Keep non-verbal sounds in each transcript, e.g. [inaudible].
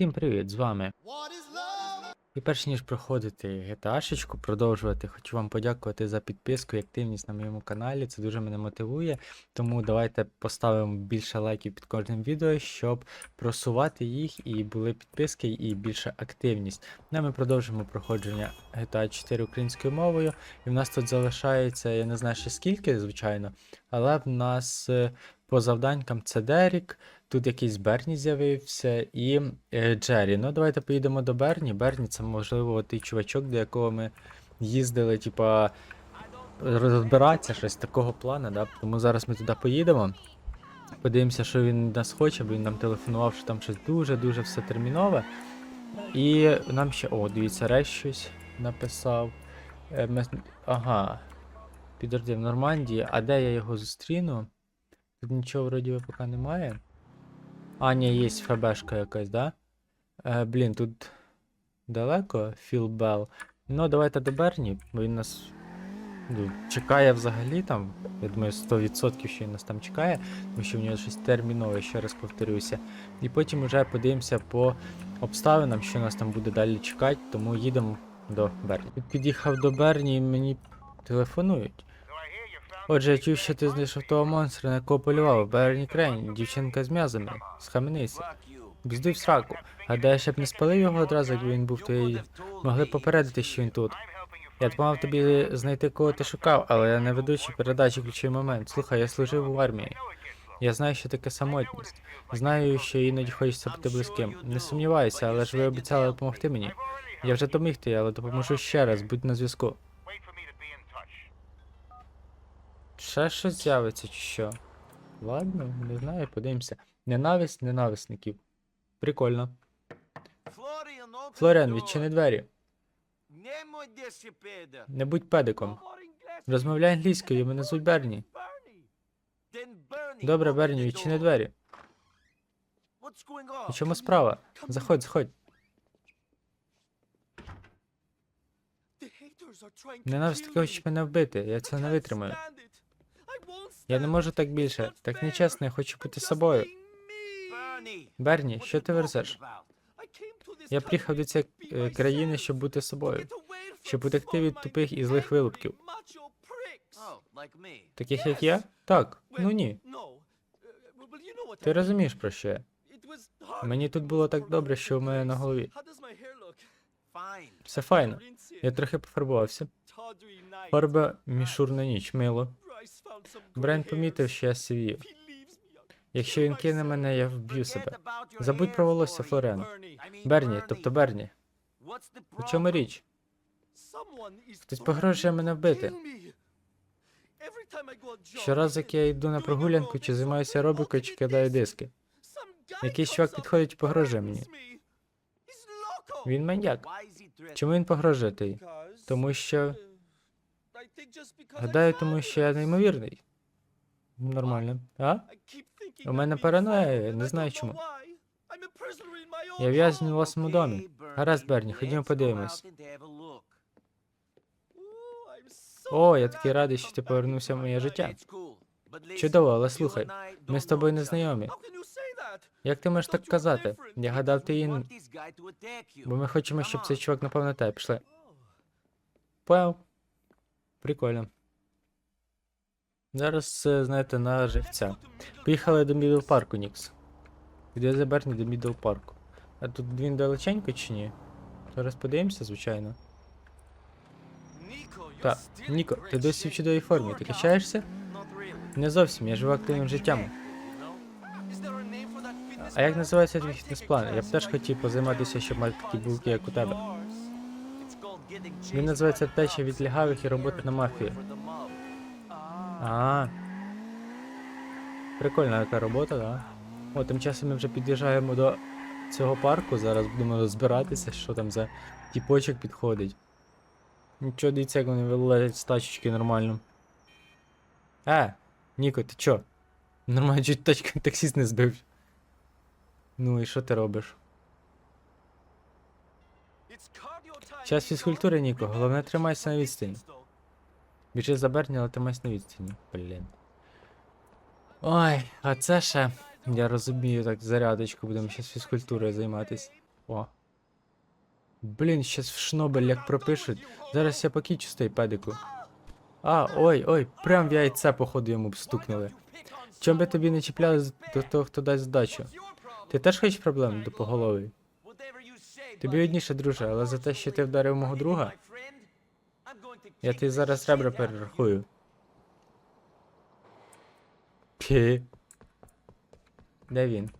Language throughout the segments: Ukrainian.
Всім привіт, з вами. І перш ніж проходити GTA-шечку, продовжувати, хочу вам подякувати за підписку і активність на моєму каналі. Це дуже мене мотивує. Тому давайте поставимо більше лайків під кожним відео, щоб просувати їх і були підписки і більша активність. Ну, а ми продовжимо проходження GTA 4 українською мовою. І в нас тут залишається, я не знаю ще скільки, звичайно, але в нас е, по завданькам це Дерік. Тут якийсь Берні з'явився і е, Джері. Ну, давайте поїдемо до Берні. Берні це, можливо, той чувачок, до якого ми їздили, типа, розбиратися, щось такого плану, да? Тому зараз ми туди поїдемо. Подивимося, що він нас хоче, бо він нам телефонував, що там щось дуже-дуже все термінове. І нам ще. О, дивіться, Реш щось написав. Е, ми... Ага. Підожди, в Нормандії, а де я його зустріну? Тут нічого вроді поки немає. А, ні, є ФБшка якась, да? Е, блін, тут далеко Філбел. Ну, давайте до Берні, бо він нас ну, чекає взагалі там. Я думаю, 100% що він нас там чекає, тому що в нього щось термінове, ще раз повторюся. І потім вже подивимося по обставинам, що нас там буде далі чекати, тому їдемо до Берні. Під'їхав до Берні і мені телефонують. Отже, я чув, що ти знайшов того монстра, на якого полював, Берні Крейн, дівчинка з м'язами, схаменися. Біздуй в сраку. Гадаю, щоб не спалив його одразу, якби він був твоєю. Могли попередити, що він тут. Я допомагав тобі знайти, кого ти шукав, але я не ведучий передачі ключовий момент. Слухай, я служив в армії. Я знаю, що таке самотність. Знаю, що іноді хочеться бути близьким. Не сумніваюся, але ж ви обіцяли допомогти мені. Я вже доміг ти, але допоможу ще раз, будь на зв'язку. Ще щось з'явиться чи що? Ладно, не знаю, подивимося. Ненависть ненависників. Прикольно. Флоріан, відчини двері. Не будь педиком. Розмовляй англійською, мене звуть Берні. Добре, Берні, відчини двері. У чому справа? Заходь, заходь. Ненависть хоче мене вбити, я це не витримаю. Я не можу так більше. Так нечесно, я хочу бути собою. Берні, що ти верзеш? Я приїхав до цієї е, країни, щоб бути собою, щоб утекти від тупих і злих вилупків. Таких як я? Так, ну ні. Ти розумієш про що я? Мені тут було так добре, що в мене на голові. Все файно. Я трохи пофарбувався. Фарба мішурна ніч, мило. Брен помітив, що я сивію. Якщо він кине мене, я вб'ю себе. Забудь про волосся, Флорен. Берні, тобто Берні. У чому річ? Хтось погрожує мене вбити. Щоразу, як я йду на прогулянку, чи займаюся аеробікою, чи кидаю диски. Якийсь чувак підходить і погрожує мені. Він маньяк. Чому він погрожує тобі? Тому що. Гадаю, тому що я неймовірний. Нормально. А? У мене параноя, не знаю чому. Я в'язень у власному домі. Гаразд, Берні, ходімо подивимось. О, я такий радий, що ти повернувся в моє життя. Чудово, але слухай, ми з тобою не знайомі. Як ти можеш так казати? Я гадав, ти ін... Бо ми хочемо, щоб цей чувак напав на тебе. Пішли. Поняв. Прикольно. Зараз, знаєте, на живця. Поїхали до Мідл парку, Нікс. Відвези Берні до Мідл парку. А тут він далеченько чи ні? Зараз подивимося, звичайно. Так, Ніко, ти досі в чудовій формі. Ти качаєшся? Не зовсім, я живу активним життям. А як називається твій фітнес-план? Я б теж хотів позайматися, щоб мати такі булки, як у тебе. Він називається Течія від лягавих і робота на мафії. А. Прикольна така робота, да? О, тим часом ми вже під'їжджаємо до цього парку. Зараз будемо розбиратися, що там за тіпочок підходить. Нічого, дивіться, як вони вилазять з тачечки нормально. Е, Ніко, ти чо? Нормально, чуть тачка таксіст не збив. Ну і що ти робиш? Час фізкультури, Ніко. Головне тримайся на відстані. Біжи за Берні, але тримайся на відстані. Блін. Ой, а це ще. Я розумію, так зарядочку будемо ще з фізкультурою займатися. О. Блін, щас в шнобель як пропишуть. Зараз я покічу з той педику. А, ой, ой, прям в яйце, походу, йому б стукнули. Чом би тобі не чіпляли до того, хто дасть здачу? Ти теж хочеш проблем до поголовий? Тобі видніше, друже, але за те, що ти вдарив мого друга, я тобі зараз ребра перерахую. Пі. Де він?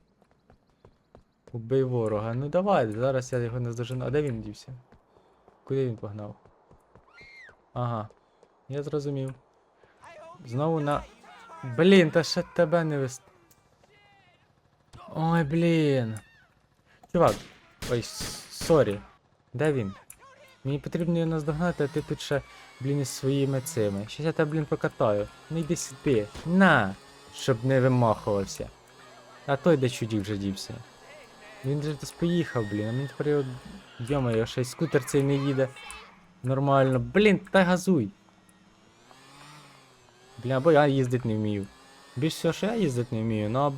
Убий ворога. Ну давай, зараз я його наздожену. А де він дівся? Куди він погнав? Ага. Я зрозумів. Знову на. Блін, та ще тебе не вис. Ой, блін. Чувак. Ой, сорі. Де він? Мені потрібно його наздогнати, а ти тут ще, блін, із своїми цими. Щас я тебе, блін, покатаю. Ну йди сюди. На! Щоб не вимахувався. А той де чудів вже дівся. Він же десь поїхав, блін, а мені тепер його. Йо-моє, ще й скутер цей не їде. Нормально. Блін, та газуй. Блін, або я їздити не вмію. Більш всього, що я їздити не вмію, ну.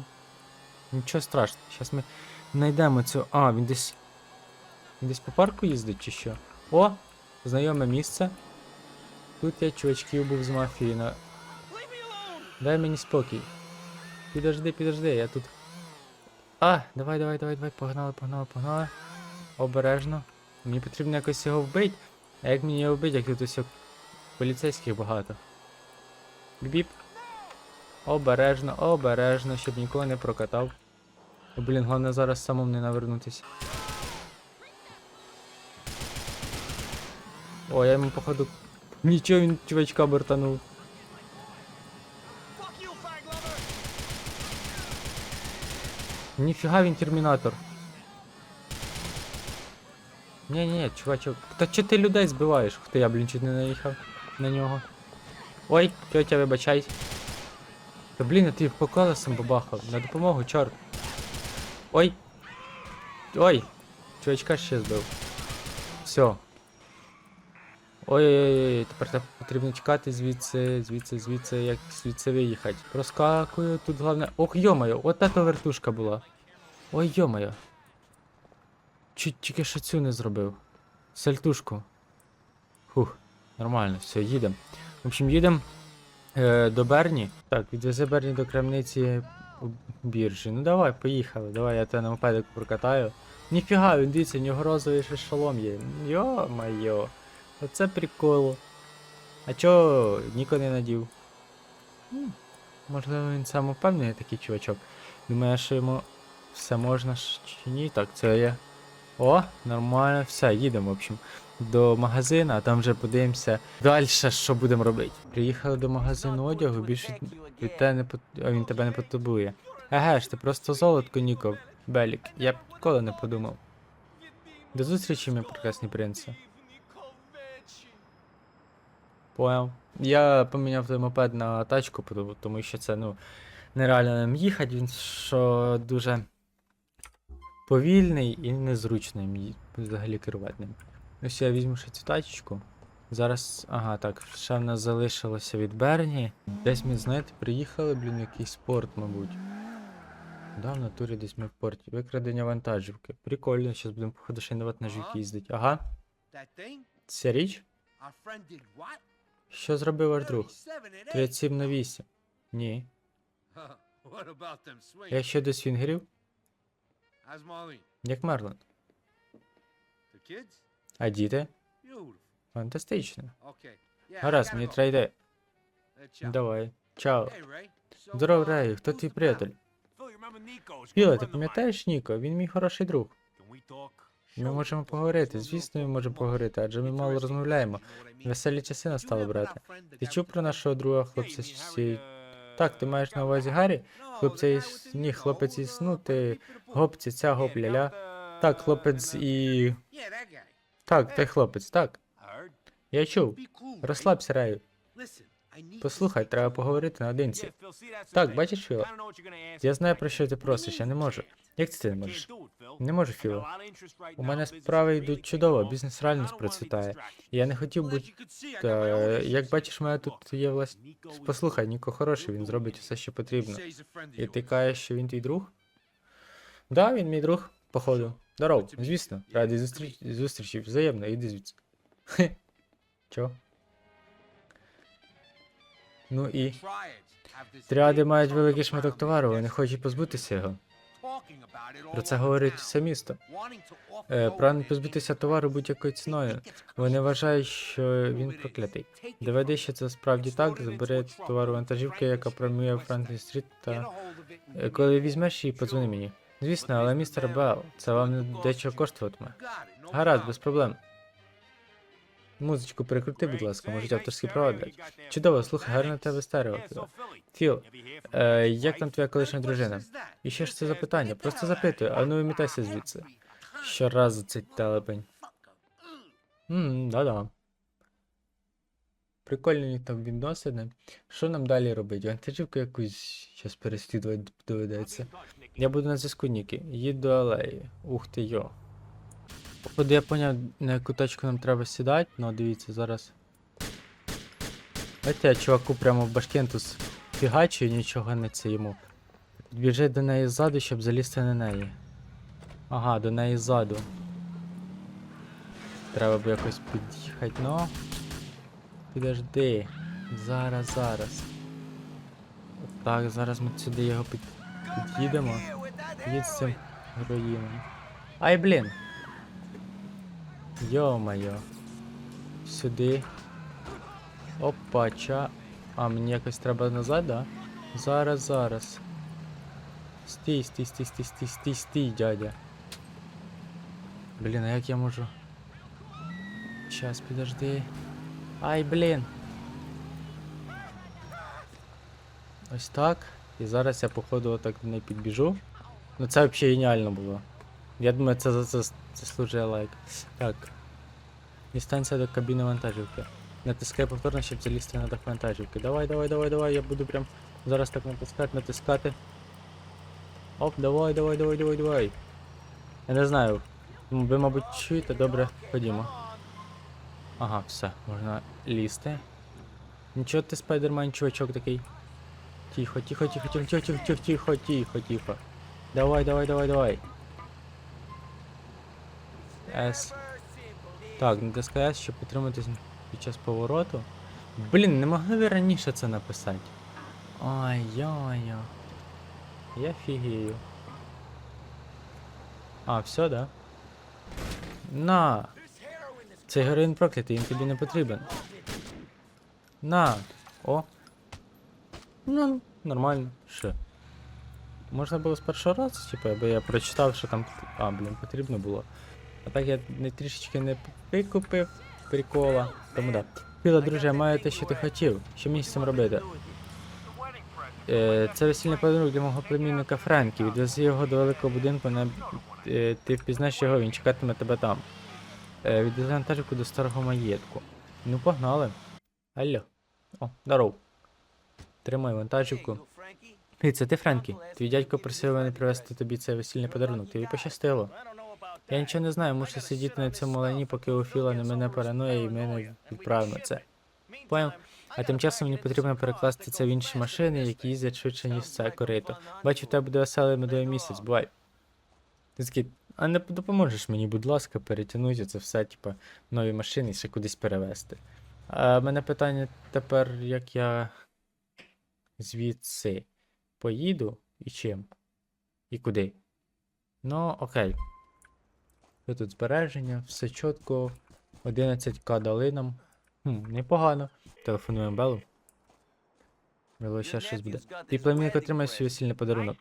Нічого страшного. Зараз ми знайдемо цю. А, він десь. Він десь по парку їздить чи що? О! Знайоме місце. Тут я чувачків був з мафії на. Дай мені спокій. Підожди, підожди, я тут. А, давай, давай, давай, давай, погнали, погнали, погнали. Обережно. Мені потрібно якось його вбити. А як мені його вбити, як тут ось поліцейських багато. Біп. Обережно, обережно, щоб нікого не прокатав. Блін, головне зараз самому не навернутися. О, я йому походу. Він чувачка бортанув. Ніфіга він термінатор. Ні, ні, чувачок. Та чо ти людей збиваєш? Ух ти, я, блін, чуть не наїхав на нього. Ой, тьотя, вибачай. Та блін, а ти по колесам бабахав. На допомогу, чорт. Ой. Ой. Чувачка ще збив. Все. Ой-ой-ой, тепер потрібно чекати звідси, звідси, звідси, як звідси виїхати. Проскакую, тут головне. Ох, йомаю, от та вертушка була. Ой, йомаю. Чуть тільки що цю не зробив. Сальтушку. Фух, нормально, все, їдемо. В общем, їдемо е, до Берні. Так, відвези Берні до крамниці біржі. Ну давай, поїхали. Давай я тебе на мопедику прокатаю. Ніфіга, він дивіться, у нього розовий ще є. Йо-майо. Оце прикол. А чо Ніко не надів? Можливо, він самопевний такий чувачок. Думає, що йому все можна ж чи ні. Так, це є. О, нормально, все, їдемо, в общем, до магазину, а там вже подивимося далі, що будемо робити. Приїхали до магазину одягу, більше від тебе не пот... він тебе не потребує. Еге ж, ти просто золотко, Ніко, Белік. Я б ніколи не подумав. До зустрічі, мій прекрасні принце. Поняв. Я поміняв той мопед на тачку, тому- що це, ну, нереально ним їхати, він що дуже повільний і незручний взагалі керувати ним. Ось я візьму ще цю тачечку. Зараз. Ага, так, ще в нас залишилося від Берні. Десь ми, знаєте, приїхали, блін, якийсь порт, мабуть. Да, в натурі десь ми в порті. Викрадення вантажівки. Прикольно, зараз будемо походу ще на вантажівки їздити. Ага, ця річ? Що зробив ваш друг? 37 and 8. 37 на 8. Ні. Huh, what about them swings? Я ще до свінгерів, як Мерлон. А діти? Фантастично. Гаразд, мені треба. Uh. Давай. Чао. Здоров, Рей, хто твій приятель? Філе, ти пам'ятаєш Ніко? Він мій хороший друг. Ми можемо поговорити, звісно, ми можемо поговорити, адже ми мало розмовляємо. Веселі часи настали, брате. Ти чув про нашого друга хлопця цієї... Так, ти маєш на увазі Гаррі? Хлопця із... Ні, хлопець із... Ну, ти... Гопці, ця гоп, ля-ля. Так, хлопець і... Так, той хлопець, так. Я чув. Розслабся, Рею. Послухай, треба поговорити наодинці. Так, бачиш, Філа? Я знаю, про що ти просиш, я не можю. Як це ти не можеш? Не можу, Філо. У мене справи йдуть чудово, бізнес реально процвітає. Я не хотів my Та, як бачиш, у мене тут є власть... Послухай, Ніко хороший, він зробить усе, що потрібно. І ти кажеш, що він твій друг? Да, він мій друг, походу. Здоров, звісно, радий зустріч... зустрічі, взаємно, іди звідси. Чо? Ну і. Тріади мають великий шматок товару, вони хочуть позбутися його. Про це говорить все місто. Е, прагнуть позбутися товару будь-якою ціною. Вони вважають, що він проклятий. Доведи, що це справді так, забери товару вантажівки, яка прямує в Франклін Стріт, та е, коли візьмеш її, подзвони мені. Звісно, але містер Белл, це вам дечого коштуватиме. Гаразд, без проблем. Музичку перекрути, будь ласка, можуть авторські права дати. Чудово, слухай, гарно тебе стерео. Філ, е, як там твоя колишня дружина? І ще ж це запитання, просто запитую, а ну вимітайся звідси. Щоразу цей телепень. Ммм, да-да. Прикольні у них там відносини. Що нам далі робити? Вантажівку якусь зараз переслідувати доведеться. Я буду на зв'язку Ніки. Їду до алеї. Ух ти йо. Походу я поняв, на яку точку нам треба сідати, ну дивіться зараз. Бачите, я чуваку прямо в башкентус фігачу і нічого не це йому. Біжи до неї ззаду, щоб залізти на неї. Ага, до неї ззаду. Треба б якось під'їхати, ну. Підожди. Зараз, зараз. Так, зараз ми сюди його під... під'їдемо. Їдь з цим героїном. Ай, блін! Йо-моє. Сюди. Опача. А, мені якось треба назад, да? Зараз, зараз. Стій, стій, стій, стій, стій, стій, стій, дядя. Блін, а як я можу? Щас, підожди. Ай, блін. Ось так. І зараз я походу отак до неї підбіжу. Ну це взагалі геніально було. Я думаю, це за це заслужує лайк. Так. Дістанція до кабіни вантажівки. Натискай повторно, щоб залізти на дах вантажівки. Давай, давай, давай, давай, я буду прям зараз так натискати, натискати. Оп, давай, давай, давай, давай, давай. Я не знаю. Ви, мабуть, чуєте, добре, ходімо. Ага, все, можна лізти. Нічого ти спайдермен, чувачок такий. Тихо, тихо, тихо, тихо, тихо, тихо, тихо, тихо, тихо. Давай, давай, давай, давай. С. Так, натискай S, щоб утриматись під час повороту. Блін, не могли ви раніше це написати. Ай-яй-яй. Я фігію. А, все, да? На! Цей героїн проклятий, він тобі не потрібен. На! О! Ну, нормально. Що? Можна було з першого разу, типу, аби я прочитав, що там. А, блін, потрібно було. А так я не трішечки не викупив прикола. Тому да. Піла, друже, маю те, що ти хотів. Що мені з цим робити? Е, це весільний подарунок для мого племінника Френкі. Відвези його до великого будинку, на... е, ти впізнаєш його, він чекатиме тебе там. Е, відвези вантажівку до старого маєтку. Ну, погнали. Алло. О, здоров. Тримай вантажівку. Ей, це ти, Френкі? Твій дядько просив мене привезти тобі цей весільний подарунок. Тобі пощастило. Я нічого не знаю, мушу сидіти на цьому лані, поки у Філа не мене паранує і ми не відправимо це. Поняв? А тим часом мені потрібно перекласти це в інші машини, які їздять швидше, ніж це корито. Бачу, в тебе буде веселий медовий місяць, бувай. Ти такий, а не допоможеш мені, будь ласка, перетягнути це все, типа, нові машини і ще кудись перевезти. А мене питання тепер, як я звідси поїду і чим? І куди? Ну, окей. Що тут збереження, все чітко. 11к дали нам. Хм, непогано. Телефонуємо Белу. Бело ще щось буде. Твій племінник отримає свій весільний подарунок.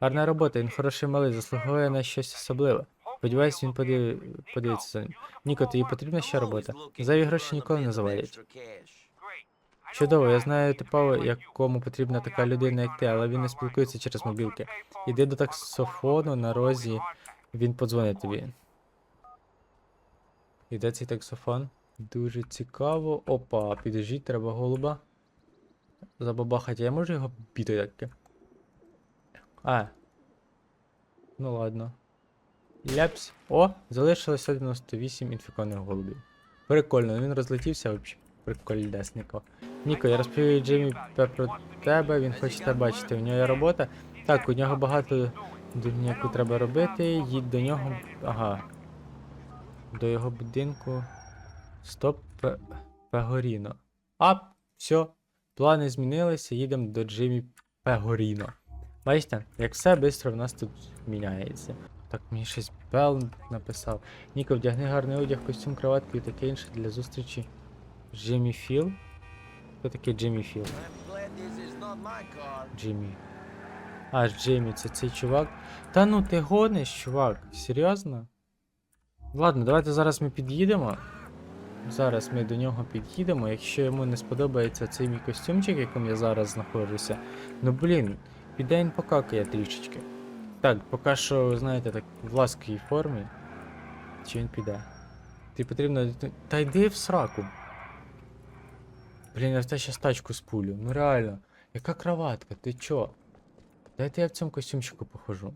Гарна робота, він хороший малий, заслуговує на щось особливе. Сподіваюсь, він подив... подивиться за ним. Ніко, тобі потрібна ще робота? Зайві гроші ніколи не завалять. Чудово, я знаю типово, якому потрібна така людина, як ти, але він не спілкується через мобілки. Іди до таксофону на розі, він подзвонить тобі. І де цей таксофон? Дуже цікаво. Опа, підождіть, треба голуба. Забабахати, я можу його біти таке? А. Ну ладно. Ляпс. О, залишилось 198 інфікованих голубів. Прикольно, він розлетівся взагалі. Прикольнесненько. Ніко, я розповів Джиммі Пе про тебе, він хоче тебе бачити. У нього є робота. Так, у нього багато яку треба робити, їдь до нього. Ага. До його будинку. Стоп Пегоріно. А, все. Плани змінилися, їдемо до Джиммі Пегоріно. Бачите, як все швидко в нас тут міняється. Так, мені щось Бел написав. Ніко, вдягни гарний одяг, костюм, кроватку і таке інше для зустрічі. Джиммі Філ? Хто такий Джиммі Філ? Джиммі. А, Джиммі, це цей чувак. Та ну ти гониш, чувак. Серйозно? Ладно, давайте зараз ми під'їдемо. Зараз ми до нього під'їдемо. Якщо йому не сподобається цей мій костюмчик, в якому я зараз знаходжуся. Ну блін, піде він покакає трішечки. Так, поки що, знаєте, так в ласковій формі. Чи він піде? Ти потрібно. Та йди в сраку. Блін, я в те щас тачку спулю. Ну реально. Яка кроватка? Ти чо? Дайте я в цьому костюмчику похожу.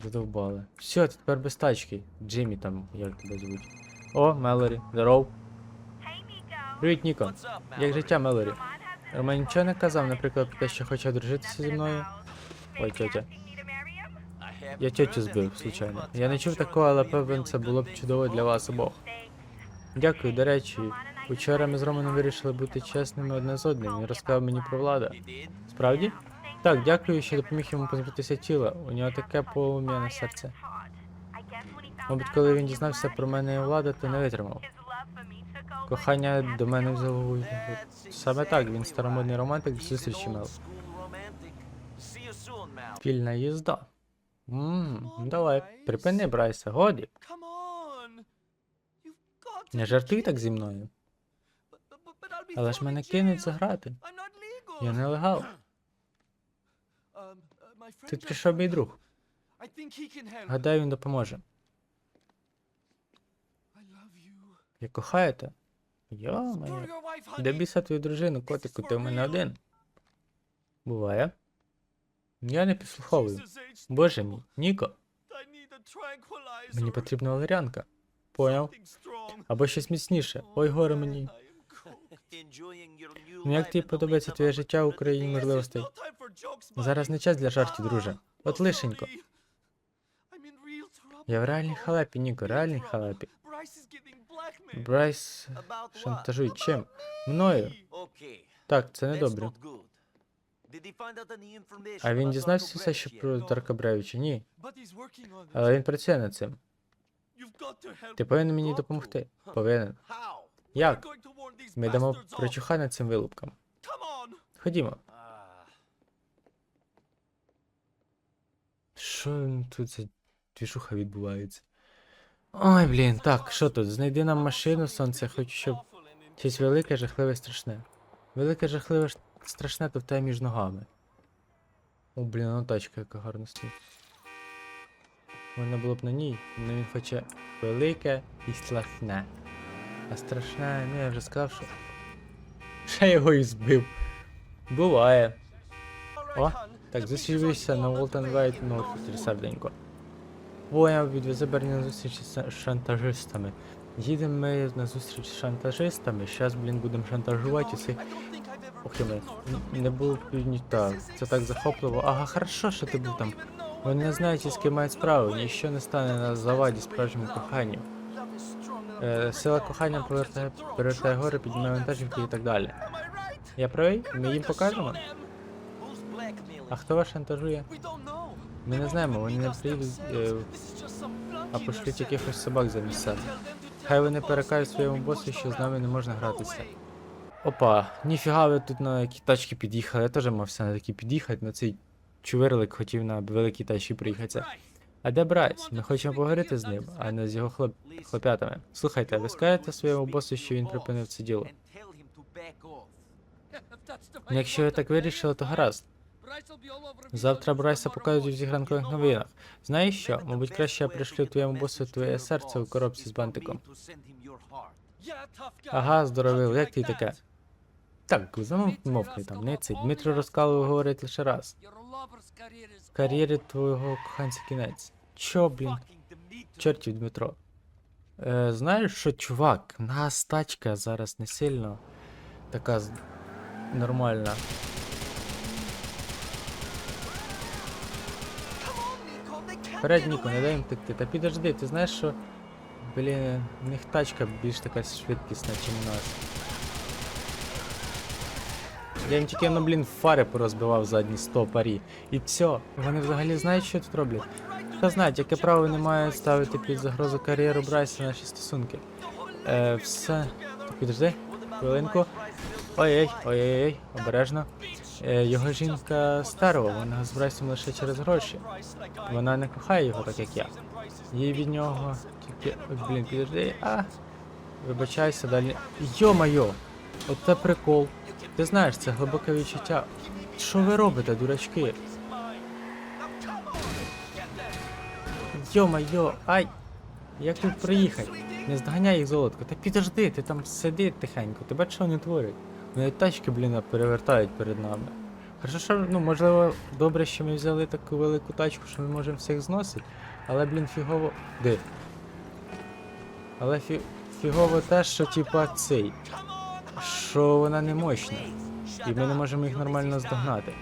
Задовбали. Все, ти тепер без тачки. Джиммі там, як тебе звуть. О, Мелорі, здоров. Привіт, Ніко. Як життя, Мелорі? Роман нічого не казав, наприклад, про те, що хоче одружитися зі мною. Ой, тьотя. Я тьотю збив, случайно. Я не чув такого, але певен це було б чудово для вас обох. Дякую, до речі. Учора ми з Романом вирішили бути чесними одне з одним. Він розказав мені про влада. Справді? Так, дякую, що допоміг йому позбутися тіла. У нього таке полум'яне серце. Мабуть, коли він дізнався про мене і влада, то не витримав. Кохання до мене взяло. Саме так, він старомодний романтик до зустрічі Мел. Вільна їзда. Ммм, давай, припини, Брайса, годі. Не жартуй так зі мною. Але ж мене кинуть jail. за грати. I'm not legal. Я my friend Тут прийшов мій друг. Гадаю, він допоможе. You. Кохаєте? Йо-моє. Де біса твою дружину, котику, ти у мене один. Буває. Я не підслуховую. Боже мій, Ніко, мені потрібна валеріанка. Поняв? Або щось міцніше. Ой, горе Oh, мені. [laughs] Ну як тобі подобається твоє життя у країні можливостей? Зараз не час для жартів, друже. Ah, От oh, лишенько. Я в реальній халепі, Ніко, реальній халепі. Брайс шантажує чим? Мною. Так, це any information А він дізнався все, Brevich про? Дарка Бревича? Ні. Але він працює над цим. Ти повинен мені допомогти. Повинен. Як? Ми дамо off. прочухання цим вилупкам. Ходімо. Що тут за двіжуха відбувається? Ой, блін, так, що тут? Знайди нам машину, сонце, хочу, щоб щось велике, жахливе, страшне. Велике, жахливе, страшне, то в тебе між ногами. О, блін, ну тачка яка гарна стоїть. Можна було б на ній, але він хоче велике і страшне. А страшне, ну я вже сказав, що. [laughs] Ще його і збив. Буває. О, так, зустрілися на Волтон Вайт Норфустрі серденько. Воя відвезе на зустріч з шантажистами. Їдемо ми на зустріч з шантажистами, щас, блін, будемо шантажувати усіх. Ох, ми. Не було півні. Так, це так захопливо. Ага, хорошо, що ти був там. Вони не знають, з ким мають справу, ніщо не стане на заваді справжньому коханню. Е, сила кохання повертає, перевертає гори, піднімає вантажівки і так далі. Я правий? Ми їм покажемо? А хто вас шантажує? Ми не знаємо, вони не приїдуть, е, а пошлють якихось собак замість себе. Хай вони перекажуть своєму босу, що з нами не можна гратися. Опа, ніфіга ви тут на які тачки під'їхали. Я теж мався на такі під'їхати, на цей чувирлик хотів на великій тачці приїхати. А де Брайс? Ми хочемо поговорити з ним, а не з його хлоп... хлопятами. Слухайте, ви скажете своєму босу, що він припинив це діло. [laughs] Ну, Якщо ви так вирішили, то гаразд. Завтра Брайса покажуть у всіх ранкових новинах. Знаєш що? Мабуть, краще я пришлю твоєму босу твоє серце у коробці з бантиком. Ага, здоровил, як ти таке? Так, замовкни там, не цей. Дмитро Розкалов говорить лише раз. Кар'єрі твого коханця кінець. Чо, блін? Чортів Дмитро. Е, знаєш що, чувак, нас тачка зараз не сильно така нормальна. Вперед, Ніко, не дай їм текти. Та підожди, ти знаєш, що. Блін, в них тачка більш така швидкісна, ніж у нас. Я їм тільки, ну, блін, фари порозбивав задні стопарі. І все. Вони взагалі знають, що тут роблять. Та знають, яке право не має ставити під загрозу кар'єру Брайса наші стосунки. Е, все. Підожди, хвилинку. Ой-ой, ой-ой, обережно. Е, його жінка старова, вона з лише через гроші. Вона не кохає його, так як я. Їй від нього тільки. Ой, блін, підожди. А. Вибачайся далі. Йо-майо! Оце прикол. Ти знаєш, це глибоке відчуття. Що ви робите, дурачки? Йо-майо, ай! Як тут приїхати? Не здоганяй їх золотко. Та підожди, ти там сиди тихенько, ти бачиш, що вони творять? Вони тачки, блін, перевертають перед нами. Хорошо, що, ну, можливо, добре, що ми взяли таку велику тачку, що ми можемо всіх зносити, але, блін, фігово. Де? Але фі... фігово те, що типа цей. Що вона не мощна. І ми не можемо їх нормально здогнати.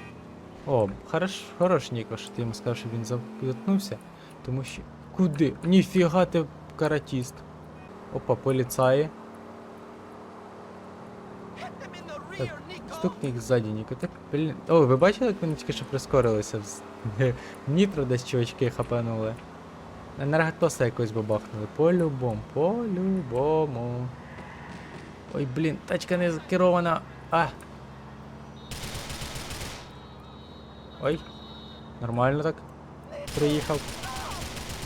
О, хорош, хорош, Ніко, що ти йому сказав, щоб він заткнувся. Тому що. Куди? Ніфіга ти каратіст. Опа, поліцаї. Так, стукни їх ззаді, Ніко. Так, блін. О, ви бачили, як вони тільки що прискорилися? [laughs] Нітро десь чувачки хапанули. Енерготоса якось бабахнули. По-любому, по-любому. Ой, блін, тачка не керована. А. Ой. Нормально так. Приїхав.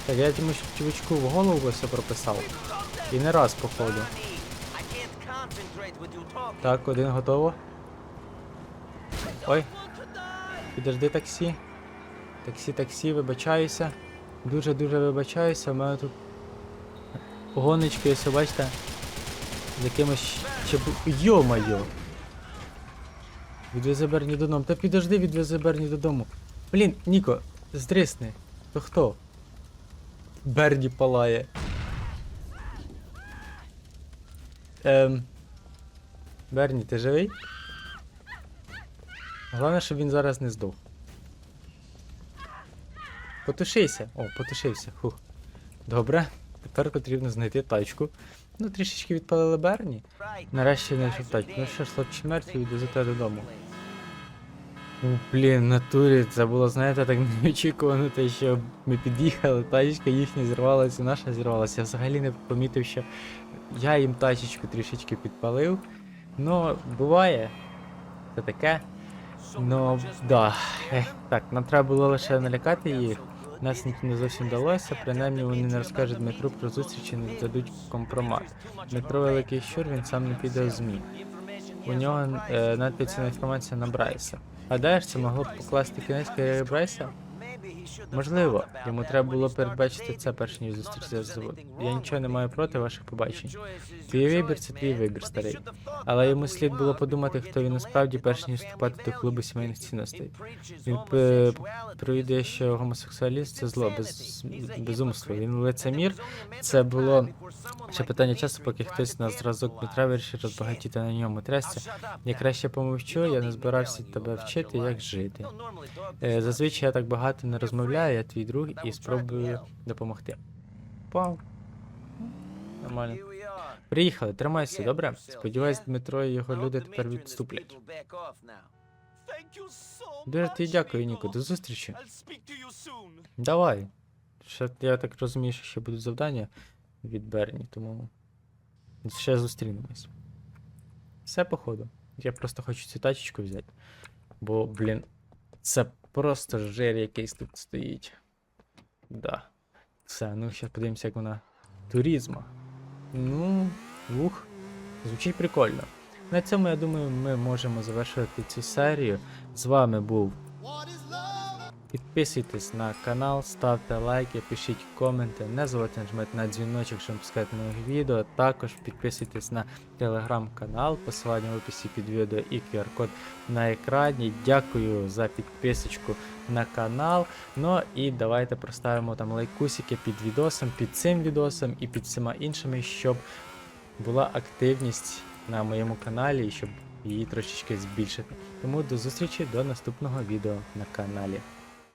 Так, я цьому чувачку в голову все прописав. І не раз, походу. Так, один готово. Ой. Підожди таксі. Таксі, таксі, вибачаюся. Дуже-дуже вибачаюся. У мене тут гоночки, ось бачите. З якимось чебу. Йо-майо! Відвези Берні додому. Та підожди, відвези Берні додому. Блін, Ніко, здрисни. То хто? Берні палає. Ем. Берні, ти живий? Головне, щоб він зараз не здох. Потушися. О, потушився. Хух. Добре. Тепер потрібно знайти тачку. Ну, трішечки відпалили Берні. Нарешті знайшов тачку. Ну що ж, хлопці мертві, відвезете додому. Ну, блін, натурі це було, знаєте, так [laughs] неочікувано, те, що ми під'їхали, тачка їхня зірвалася, наша зірвалася. Я взагалі не помітив, що я їм тачечку трішечки підпалив. Ну, буває. Це таке. Ну, да. Ех, так, нам треба було лише налякати їх. Нас не- не зовсім вдалося, принаймні вони не розкажуть Дмитру про зустріч і не дадуть компромат. Дмитро великий щур, він сам не піде ЗМІ. У нього е, надписана інформація на Брайса. Гадаєш, це могло б покласти кінець кар'єри Брайса? Можливо, йому треба було передбачити це перш ніж зустрітися з. Я нічого не маю проти ваших побачень. Твій вибір це твій вибір, старий. Але йому слід було подумати, хто він насправді, перш ніж вступати до клубу сімейних цінностей. Він провідує, що гомосексуаліст це зло, без, безумство. Він лицемір. Це було ще питання часу, поки хтось на зразок Дмитра вирішив розбагатіти на ньому трясся. Я краще помовчу, я не збирався тебе вчити, як жити. Е, зазвичай я так багато не розмовляю, я твій друг і спробую допомогти. Пау. Нормально. Приїхали, тримайся, добре? Сподіваюсь, Дмитро і його люди тепер відступлять. Дуже тобі дякую, Ніко. До зустрічі. Давай. Ще, я так розумію, що ще будуть завдання від Берні, тому ще зустрінемось. Все походу. Я просто хочу цю тачечку взяти. Бо, блін, це просто жир якийсь тут стоїть. Да. Все, ну зараз подивимося, як вона. Турізма. Ну, ух, звучить прикольно. На цьому, я думаю, ми можемо завершити цю серію. З вами був Підписуйтесь на канал, ставте лайки, пишіть коменти, не забудьте нажимати на дзвіночок, щоб пускати нові відео. Також підписуйтесь на телеграм-канал, посилання в описі під відео і QR-код на екрані. Дякую за підписочку на канал. Ну і давайте проставимо там лайкусики під відосом, під цим відосом і під всіма іншими, щоб була активність на моєму каналі і щоб її трошечки збільшити. Тому до зустрічі до наступного відео на каналі.